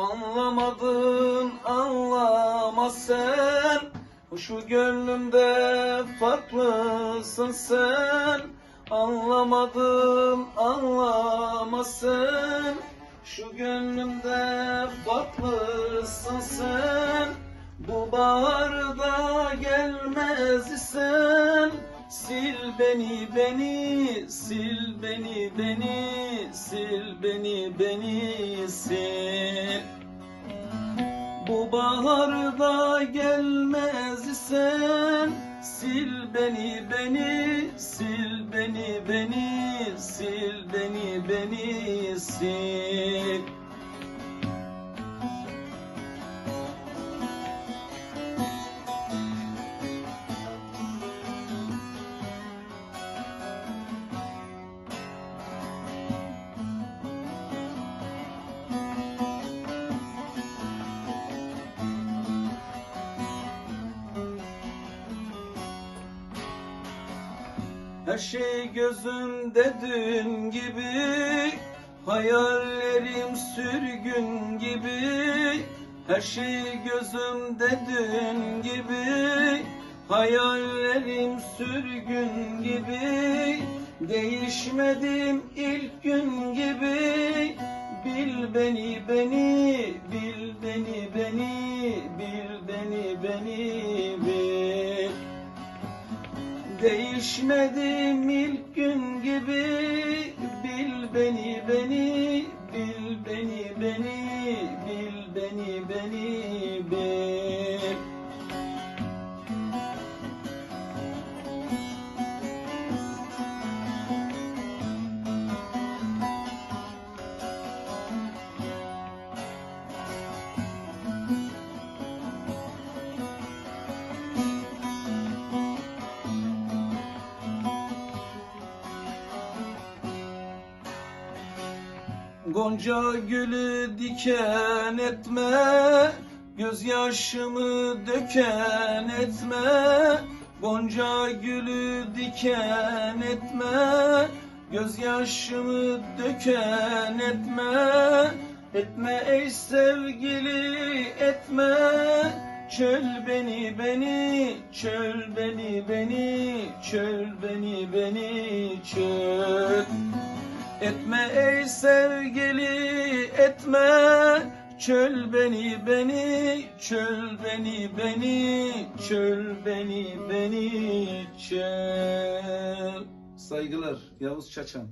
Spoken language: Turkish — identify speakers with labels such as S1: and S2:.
S1: Anlamadın anlama sen Şu gönlümde farklısın sen. Anlamadın anlama sen Şu gönlümde farklısın sen. Bu baharda gelmez isen. Sil beni beni sil beni beni sil beni beni sil. Bu baharda gelmez isen Sil beni beni, sil beni beni, sil beni beni, sil Her şey gözümde dün gibi Hayallerim sürgün gibi. Her şey gözümde dün gibi Hayallerim sürgün gibi. Değişmedim ilk gün gibi. Bil beni beni, bil beni beni, bil beni beni Değişmedim ilk gün gibi. Bil beni beni Bil beni beni Bil beni beni Gonca gülü diken etme Gözyaşımı döken etme. Gonca gülü diken etme Gözyaşımı döken etme. Etme ey sevgili etme. Çöl beni beni, çöl beni beni, çöl beni beni, çöl Etme ey sevgili etme. Çöl beni beni çöl beni beni çöl beni beni çöl. Saygılar Yavuz Çaçan